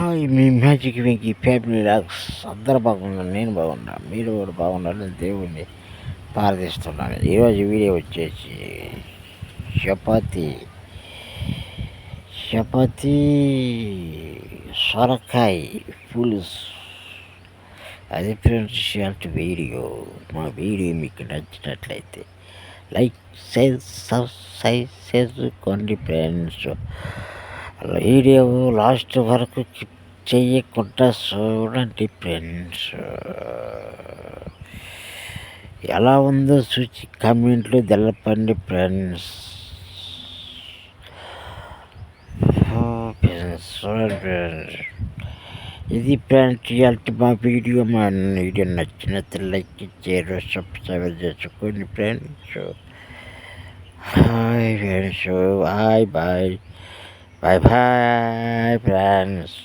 Hi మీ magic Venky family లాక్స్ అందరూ బాగున్నారు నేను బాగున్నా మీరు కూడా బాగున్నారని దేవుణ్ణి ప్రార్థిస్తున్నాను. ఈరోజు వీడియో వచ్చేసి చపాతి చపాతి సొరకాయ పులుసు. అది ఫ్రెండ్స్ షార్ట్ వీడియో. మా వీడియో మీకు నచ్చినట్లయితే లైక్ సైజ్ సబ్స్క్రైబ్ చేసుకోండి ఫ్రెండ్స్. వీడియో లాస్ట్ వరకు చేయకుండా చూడండి ఫ్రెండ్స్. ఎలా ఉందో చూసి కమెంట్లు తెలపండి ఫ్రెండ్స్. ఫ్రెండ్స్ చూడండి ఫ్రెండ్స్. ఇది ఫ్రెండ్స్ ఇలాంటి మా వీడియో మా వీడియో నచ్చినట్టు లైక్ చేయరు సబ్స్క్రైబ్ చేసుకోండి friends. Hi friends bye bye. Bye bye friends